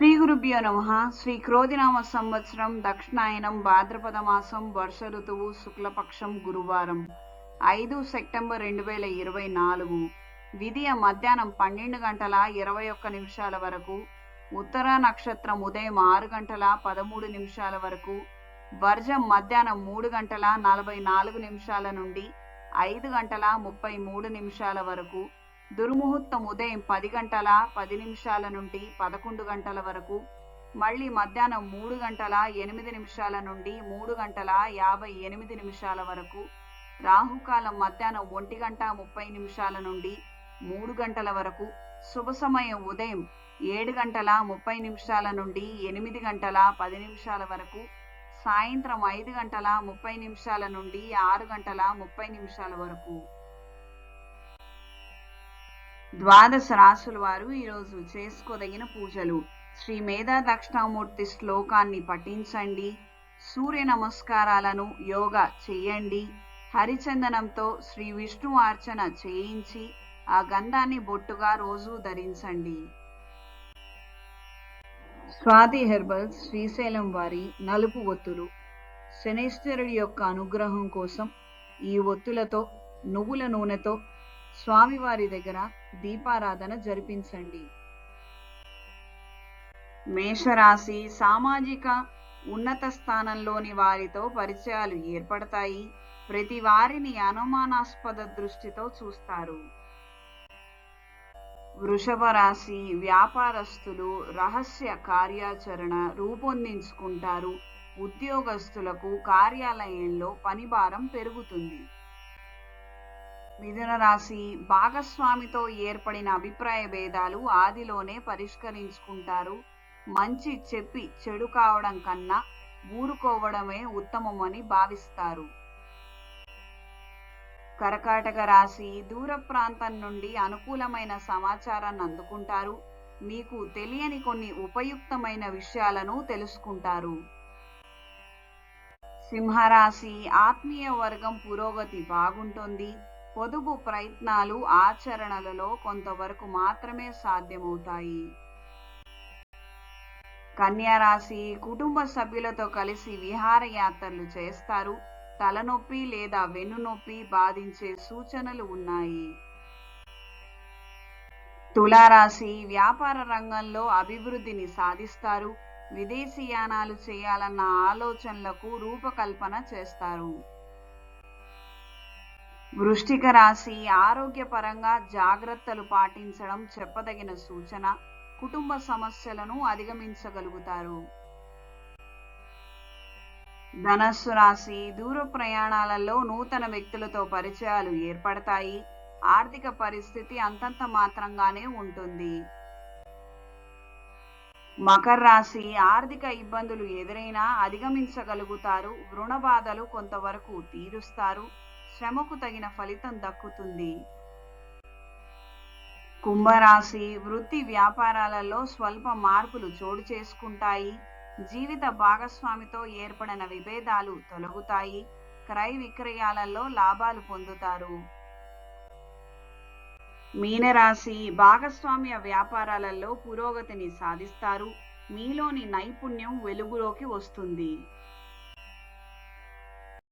శ్రీ గురుభ్యో నమ. శ్రీ క్రోధినామ సంవత్సరం దక్షిణాయనం భాద్రపద మాసం వర్ష ఋతువు శుక్లపక్షం గురువారం. ఐదు సెప్టెంబర్ రెండు వేల ఇరవై నాలుగు. విధియ మధ్యాహ్నం పన్నెండు గంటల ఇరవై ఒక్క నిమిషాల వరకు ఉత్తర నక్షత్రం ఉదయం ఆరు గంటల పదమూడు నిమిషాల వరకు వర్జం మధ్యాహ్నం మూడు గంటల నలభై నాలుగు నిమిషాల నుండి ఐదు గంటల ముప్పై మూడు నిమిషాల వరకు దుర్ముహూర్తం ఉదయం పది గంటల పది నిమిషాల నుండి పదకొండు గంటల వరకు మళ్ళీ మధ్యాహ్నం మూడు గంటల ఎనిమిది నిమిషాల నుండి మూడు గంటల యాభై ఎనిమిది నిమిషాల వరకు రాహుకాలం మధ్యాహ్నం ఒంటి గంట ముప్పై నిమిషాల నుండి మూడు గంటల వరకు శుభ సమయం ఉదయం ఏడు గంటల ముప్పై నిమిషాల నుండి ఎనిమిది గంటల పది నిమిషాల వరకు సాయంత్రం ఐదు గంటల ముప్పై నిమిషాల నుండి ఆరు గంటల ముప్పై నిమిషాల వరకు. ద్వాదశ రాసుల వారు ఈరోజు చేసుకోదగిన పూజలు. శ్రీ మేధా దక్షిణామూర్తి శ్లోకాన్ని పఠించండి. సూర్య నమస్కారాలను యోగా చేయండి. హరిచందనంతో శ్రీ విష్ణు అర్చన చేయించి ఆ గంధాన్ని బొట్టుగా రోజు ధరించండి. స్వాతి హెర్బల్ శ్రీశైలం వారి నలుపు ఒత్తులు. శనేశ్వరుడి యొక్క అనుగ్రహం కోసం ఈ ఒత్తులతో నువ్వుల నూనెతో స్వామివారి దగ్గర దీపారాధన జరిపించండి. మేషరాశి సామాజిక ఉన్నత స్థానంలోని వారితో పరిచయాలు ఏర్పడతాయి. ప్రతి వారిని అనుమానాస్పద దృష్టితో చూస్తారు. వృషభ రాశి వ్యాపారస్తులు రహస్య కార్యాచరణ రూపొందించుకుంటారు. ఉద్యోగస్తులకు కార్యాలయంలో పనిభారం పెరుగుతుంది. మిథున రాశి భాగస్వామితో ఏర్పడిన అభిప్రాయ భేదాలు ఆదిలోనే పరిష్కరించుకుంటారు. మంచి చెప్పి చెడు కావడం కన్నా ఊరుకోవడమే ఉత్తమమని భావిస్తారు. కరకాటక రాశి దూర ప్రాంతం నుండి అనుకూలమైన సమాచారాన్ని అందుకుంటారు. మీకు తెలియని కొన్ని ఉపయుక్తమైన విషయాలను తెలుసుకుంటారు. సింహరాశి ఆత్మీయ వర్గం పురోగతి బాగుంటుంది. పొదుపు ప్రయత్నాలు ఆచరణలలో కొంతవరకు మాత్రమే సాధ్యమవుతాయి. కన్యారాశి కుటుంబ సభ్యులతో కలిసి విహారయాత్రలు చేస్తారు. తలనొప్పి లేదా వెన్నునొప్పి బాధించే సూచనలు ఉన్నాయి. తులారాశి వ్యాపార రంగంలో అభివృద్ధిని సాధిస్తారు. విదేశీయానాలు చేయాలన్న ఆలోచనలకు రూపకల్పన చేస్తారు. వృష్టిక రాశి ఆరోగ్యపరంగా జాగ్రత్తలు పాటించడం చెప్పదగిన సూచన. కుటుంబ సమస్యలను అధిగమించగలుగుతారు. ధనస్సు రాశి దూర ప్రయాణాలలో నూతన వ్యక్తులతో పరిచయాలు ఏర్పడతాయి. ఆర్థిక పరిస్థితి అంతంత మాత్రంగానే ఉంటుంది. మకర రాశి ఆర్థిక ఇబ్బందులు ఎదురైనా అధిగమించగలుగుతారు. రుణ బాధలు కొంతవరకు తీరుస్తారు. శ్రమకు తగిన ఫలితం దక్కుతుంది. కుంభరాశి వృత్తి వ్యాపారాలలో స్వల్ప మార్పులు చోటు చేసుకుంటాయి. జీవిత భాగస్వామితో ఏర్పడిన విభేదాలు తొలగుతాయి. క్రయ విక్రయాలలో లాభాలు పొందుతారు. మీనరాశి భాగస్వామ్య వ్యాపారాలలో పురోగతిని సాధిస్తారు. మీలోని నైపుణ్యం వెలుగులోకి వస్తుంది.